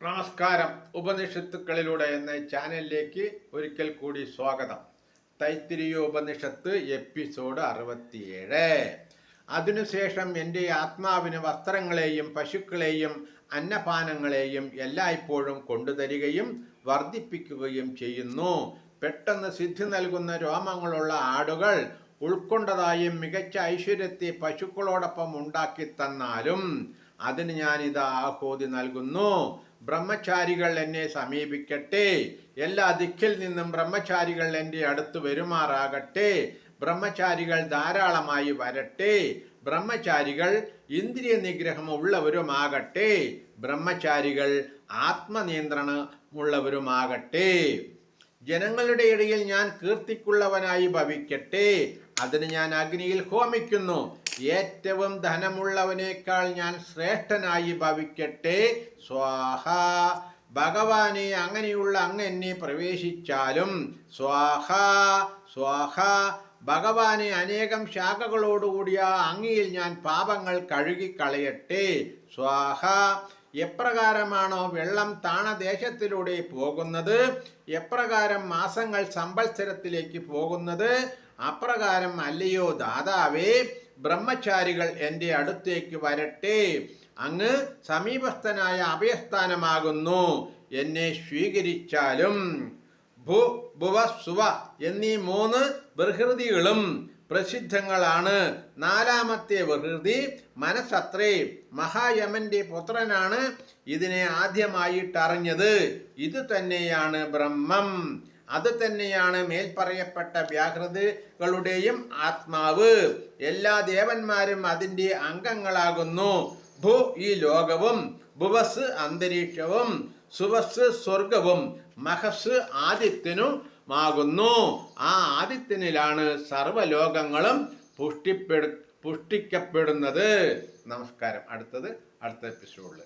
നമസ്കാരം. ഉപനിഷത്തുക്കളിലൂടെ എന്ന ചാനലിലേക്ക് ഒരിക്കൽ കൂടി സ്വാഗതം. തൈത്തിരിയ ഉപനിഷത്ത് എപ്പിസോഡ് അറുപത്തിയേഴ്. അതിനുശേഷം എന്റെ ആത്മാവിന് വസ്ത്രങ്ങളെയും പശുക്കളെയും അന്നപാനങ്ങളെയും എല്ലായ്പ്പോഴും കൊണ്ടുതരികയും വർദ്ധിപ്പിക്കുകയും ചെയ്യുന്നു. പെട്ടെന്ന് സിദ്ധി നൽകുന്ന രോമങ്ങളുള്ള ആടുകൾ ഉൾക്കൊണ്ടതായും മികച്ച ഐശ്വര്യത്തെ പശുക്കളോടൊപ്പം ഉണ്ടാക്കി തന്നാലും അതിന് ഞാൻ ഇത് ആഹോതി നൽകുന്നു. ബ്രഹ്മചാരികൾ എന്നെ സമീപിക്കട്ടെ. എല്ലാ ദിക്കിൽ നിന്നും ബ്രഹ്മചാരികൾ എന്റെ അടുത്ത് വരുമാറാകട്ടെ. ബ്രഹ്മചാരികൾ ധാരാളമായി വരട്ടെ. ബ്രഹ്മചാരികൾ ഇന്ദ്രിയ നിഗ്രഹം ഉള്ളവരുമാകട്ടെ ബ്രഹ്മചാരികൾ ആത്മനിയന്ത്രണമുള്ളവരുമാകട്ടെ. ജനങ്ങളുടെ ഇടയിൽ ഞാൻ കീർത്തിക്കുള്ളവനായി ഭവിക്കട്ടെ. അതിന് ഞാൻ അഗ്നിയിൽ ഹോമിക്കുന്നു. ഏറ്റവും ധനമുള്ളവനേക്കാൾ ഞാൻ ശ്രേഷ്ഠനായി ഭവിക്കട്ടെ. സ്വാഹ. ഭഗവാനെ അങ്ങനെയുള്ള അങ്ങ് എന്നെ പ്രവേശിച്ചാലും സ്വാഹ സ്വാഹ. ഭഗവാനെ അനേകം ശാഖകളോടുകൂടിയ അങ്ങിയിൽ ഞാൻ പാപങ്ങൾ കഴുകിക്കളയട്ടെ. സ്വാഹ. എപ്രകാരമാണോ വെള്ളം താണദേശത്തിലൂടെ പോകുന്നത്? എപ്രകാരം മാസങ്ങൾ സമ്പത്സരത്തിലേക്ക് പോകുന്നത്? അപ്രകാരം അല്ലയോ ദാതാവേ ബ്രഹ്മചാരികൾ എന്റെ അടുത്തേക്ക് വരട്ടെ. അങ്ങ് സമീപസ്ഥനായ അഭയസ്ഥാനമാകുന്നു. എന്നെ സ്വീകരിച്ചാലും. ഭു ഭുവ സുവ എന്നീ മൂന്ന് ബഹൃതികളും പ്രസിദ്ധങ്ങളാണ്. നാലാമത്തെ ബൃഹൃതി മനസ്സത്രേ മഹായമന്റെ പുത്രനാണ്. ഇതിനെ ആദ്യമായിട്ടറിഞ്ഞത്. ഇത് തന്നെയാണ് ബ്രഹ്മം. അത് തന്നെയാണ് മേൽപ്പറയപ്പെട്ട വ്യാകൃതികളുടെയും ആത്മാവ്. എല്ലാ ദേവന്മാരും അതിന്റെ അംഗങ്ങളാകുന്നു. ഭൂ ഈ ലോകവും ഭുവസ് അന്തരീക്ഷവും സുവസ് സ്വർഗവും മഹസ് ആദിത്യനുമാകുന്നു. ആ ആദിത്യനിലാണ് സർവലോകങ്ങളും പുഷ്ടിപ്പെടു പുഷ്ടിക്കപ്പെടുന്നത്. നമസ്കാരം. അടുത്തത് അടുത്ത എപ്പിസോഡിൽ